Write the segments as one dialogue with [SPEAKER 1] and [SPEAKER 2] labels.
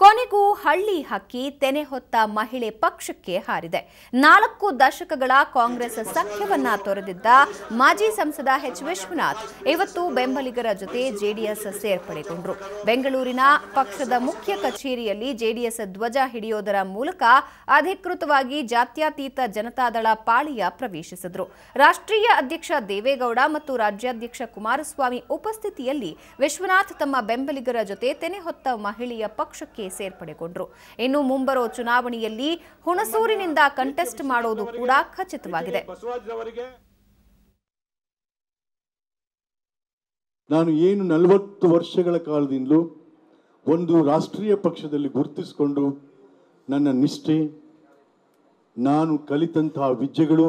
[SPEAKER 1] ಕೊನೆಗೂ ಹಳ್ಳಿ ಹಕ್ಕಿ ತೆನೆ ಹೊತ್ತ ಮಹಿಳೆ ಪಕ್ಷಕ್ಕೆ ಹಾರಿದೆ. ನಾಲ್ಕು ದಶಕಗಳ ಕಾಂಗ್ರೆಸ್ ಸಖ್ಯವನ್ನ ತೊರೆದಿದ್ದ ಮಾಜಿ ಸಂಸದ ಎಚ್. ವಿಶ್ವನಾಥ್ ಇವತ್ತು ಬೆಂಬಲಿಗರ ಜೊತೆ ಜೆಡಿಎಸ್ ಸೇರ್ಪಡೆಗೊಂಡ್ರು. ಬೆಂಗಳೂರಿನ ಪಕ್ಷದ ಮುಖ್ಯ ಕಚೇರಿಯಲ್ಲಿ ಜೆಡಿಎಸ್ ಧ್ವಜ ಹಿಡಿಯೋದರ ಮೂಲಕ ಅಧಿಕೃತವಾಗಿ ಜಾತ್ಯತೀತ ಜನತಾದಳ ಪಾಳಿಯ ಪ್ರವೇಶಿಸಿದ್ರು. ರಾಷ್ಟ್ರೀಯ ಅಧ್ಯಕ್ಷ ದೇವೇಗೌಡ ಮತ್ತು ರಾಜ್ಯಾಧ್ಯಕ್ಷ ಕುಮಾರಸ್ವಾಮಿ ಉಪಸ್ಥಿತಿಯಲ್ಲಿ ವಿಶ್ವನಾಥ್ ತಮ್ಮ ಬೆಂಬಲಿಗರ ಜೊತೆ ತೆನೆ ಹೊತ್ತ ಮಹಿಳೆಯ ಪಕ್ಷಕ್ಕೆ ಸೇರ್ಪಡೆಗೊಂಡರು. ಇನ್ನು ಮುಂಬರೋ ಚುನಾವಣೆಯಲ್ಲಿ ಹುಣಸೂರಿನಿಂದ ಕಂಟೆಸ್ಟ್ ಮಾಡೋದು ಕೂಡ ಖಚಿತವಾಗಿದೆ.
[SPEAKER 2] ನಾನು ಏನು ನಲವತ್ತು ವರ್ಷಗಳ ಕಾಲದಿಂದಲೂ ಒಂದು ರಾಷ್ಟ್ರೀಯ ಪಕ್ಷದಲ್ಲಿ ಗುರುತಿಸಿಕೊಂಡು ನನ್ನ ನಿಷ್ಠೆ, ನಾನು ಕಲಿತಂತಹ ವಿದ್ಯೆಗಳು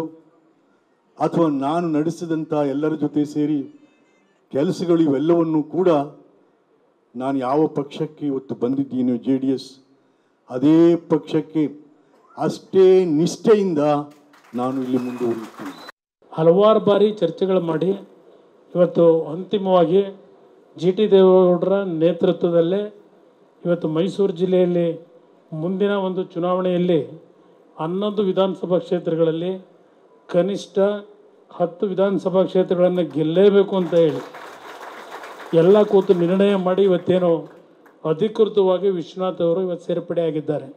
[SPEAKER 2] ಅಥವಾ ನಾನು ನಡೆಸಿದಂಥ ಎಲ್ಲರ ಜೊತೆ ಸೇರಿ ಕೆಲಸಗಳು ಇವೆಲ್ಲವನ್ನೂ ಕೂಡ ನಾನು ಯಾವ ಪಕ್ಷಕ್ಕೆ ಇವತ್ತು ಬಂದಿದ್ದೀನೋ ಜೆ ಡಿ ಎಸ್ ಅದೇ ಪಕ್ಷಕ್ಕೆ ಅಷ್ಟೇ ನಿಷ್ಠೆಯಿಂದ ನಾನು ಇಲ್ಲಿ ಮುಂದುವರಿಯುತ್ತೇನೆ
[SPEAKER 3] ಹಲವಾರು ಬಾರಿ ಚರ್ಚೆಗಳು ಮಾಡಿ, ಇವತ್ತು ಅಂತಿಮವಾಗಿ ಜಿ ಟಿ ದೇವೇಗೌಡರ ನೇತೃತ್ವದಲ್ಲೇ ಇವತ್ತು ಮೈಸೂರು ಜಿಲ್ಲೆಯಲ್ಲಿ ಮುಂದಿನ ಒಂದು ಚುನಾವಣೆಯಲ್ಲಿ ಹನ್ನೊಂದು ವಿಧಾನಸಭಾ ಕ್ಷೇತ್ರಗಳಲ್ಲಿ ಕನಿಷ್ಠ ಹತ್ತು ವಿಧಾನಸಭಾ ಕ್ಷೇತ್ರಗಳನ್ನು ಗೆಲ್ಲೇಬೇಕು ಅಂತ ಹೇಳಿ. ಎಲ್ಲ ಕೂತು ನಿರ್ಣಯ ಮಾಡಿ ಇವತ್ತೇನು ಅಧಿಕೃತವಾಗಿ ವಿಶ್ವನಾಥ್ ಅವರು ಇವತ್ತು ಸೇರ್ಪಡೆ ಆಗಿದ್ದಾರೆ